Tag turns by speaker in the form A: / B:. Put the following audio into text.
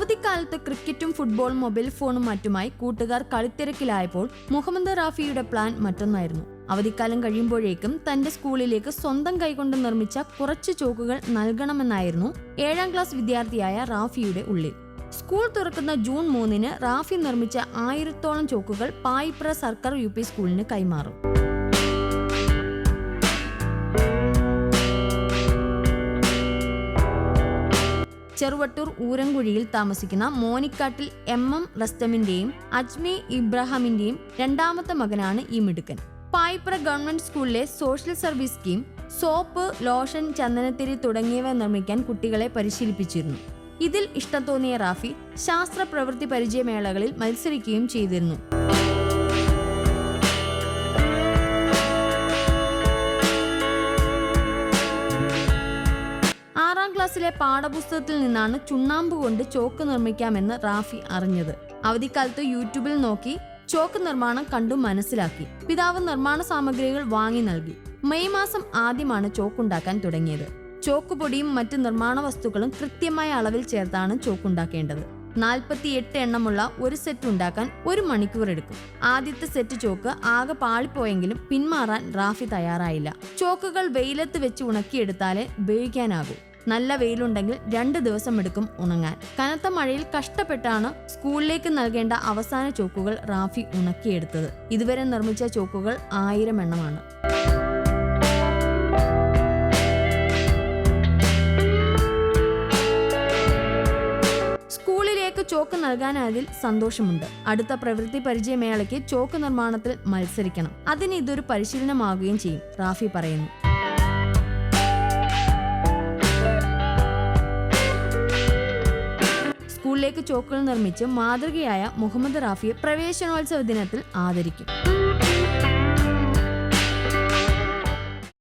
A: അവധിക്കാലത്ത് ക്രിക്കറ്റും ഫുട്ബോളും മൊബൈൽ ഫോണും മറ്റുമായി കൂട്ടുകാർ കളിത്തിരക്കിലായപ്പോൾ മുഹമ്മദ് റാഫിയുടെ പ്ലാൻ മറ്റൊന്നായിരുന്നു. അവധിക്കാലം കഴിയുമ്പോഴേക്കും തന്റെ സ്കൂളിലേക്ക് സ്വന്തം കൈകൊണ്ട് നിർമ്മിച്ച കുറച്ച് ചോക്കുകൾ നൽകണമെന്നായിരുന്നു ഏഴാം ക്ലാസ് വിദ്യാർത്ഥിയായ റാഫിയുടെ ഉള്ളിൽ. സ്കൂൾ തുറക്കുന്ന ജൂൺ മൂന്നിന് റാഫി നിർമ്മിച്ച ആയിരത്തോളം ചോക്കുകൾ പായിപ്ര സർക്കാർ യു സ്കൂളിന് കൈമാറും. ചെറുവട്ടൂർ ഊരൻകുഴിയിൽ താമസിക്കുന്ന മോനിക്കാട്ടിൽ എം എം റസ്റ്റമിന്റെയും അജ്മി ഇബ്രാഹിമിന്റെയും രണ്ടാമത്തെ മകനാണ് ഈ മിടുക്കൻ. പായിപ്ര ഗവൺമെന്റ് സ്കൂളിലെ social service scheme soap lotion ചന്ദനത്തിരി തുടങ്ങിയവ നിർമ്മിക്കാൻ കുട്ടികളെ പരിശീലിപ്പിച്ചിരുന്നു. ഇതിൽ ഇഷ്ടം തോന്നിയ റാഫി ശാസ്ത്ര പ്രവൃത്തി പരിചയമേളകളിൽ മത്സരിക്കുകയും ചെയ്തിരുന്നു. ആറാം ക്ലാസ്സിലെ പാഠപുസ്തകത്തിൽ നിന്നാണ് ചുണ്ണാമ്പ് കൊണ്ട് ചോക്ക് നിർമ്മിക്കാമെന്ന് റാഫി അറിഞ്ഞത്. അവധിക്കാലത്ത് യൂട്യൂബിൽ നോക്കി ചോക്ക് നിർമ്മാണം കണ്ടു മനസ്സിലാക്കി. പിതാവ് നിർമ്മാണ സാമഗ്രികൾ വാങ്ങി നൽകി. മെയ് മാസം ആദ്യമാണ് ചോക്കുണ്ടാക്കാൻ തുടങ്ങിയത്. ചോക്കുപൊടിയും മറ്റ് നിർമ്മാണ വസ്തുക്കളും കൃത്യമായ അളവിൽ ചേർത്താണ് ചോക്കുണ്ടാക്കേണ്ടത്. നാൽപ്പത്തി എട്ട് എണ്ണമുള്ള ഒരു സെറ്റ് ഉണ്ടാക്കാൻ ഒരു മണിക്കൂർ എടുക്കും. ആദ്യത്തെ സെറ്റ് ചോക്ക് ആകെ പാളിപ്പോയെങ്കിലും പിന്മാറാൻ റാഫി തയ്യാറായില്ല. ചോക്കുകൾ വെയിലത്ത് വെച്ച് ഉണക്കിയെടുത്താലേ ഉപയോഗിക്കാനാകൂ. നല്ല വെയിലുണ്ടെങ്കിൽ രണ്ട് ദിവസം എടുക്കും ഉണങ്ങാൻ. കനത്ത മഴയിൽ കഷ്ടപ്പെട്ടാണ് സ്കൂളിലേക്ക് നൽകേണ്ട അവസാന ചോക്കുകൾ റാഫി ഉണക്കിയെടുത്തത്. ഇതുവരെ നിർമ്മിച്ച ചോക്കുകൾ ആയിരം എണ്ണമാണ്. സ്കൂളിലേക്ക് ചോക്ക് നൽകാനായതിൽ സന്തോഷമുണ്ട്. അടുത്ത പ്രവൃത്തി പരിചയമേളയ്ക്ക് ചോക്ക് നിർമ്മാണത്തിൽ മത്സരിക്കണം. അതിന് ഇതൊരു പരിശീലനമാകുകയും ചെയ്യും റാഫി പറയുന്നു. സ്കൂളിലേക്ക് ചോക്കുകൾ നിർമ്മിച്ച് മാതൃകയായ മുഹമ്മദ് റാഫിയെ പ്രവേശനോത്സവ ദിനത്തിൽ ആദരിക്കും.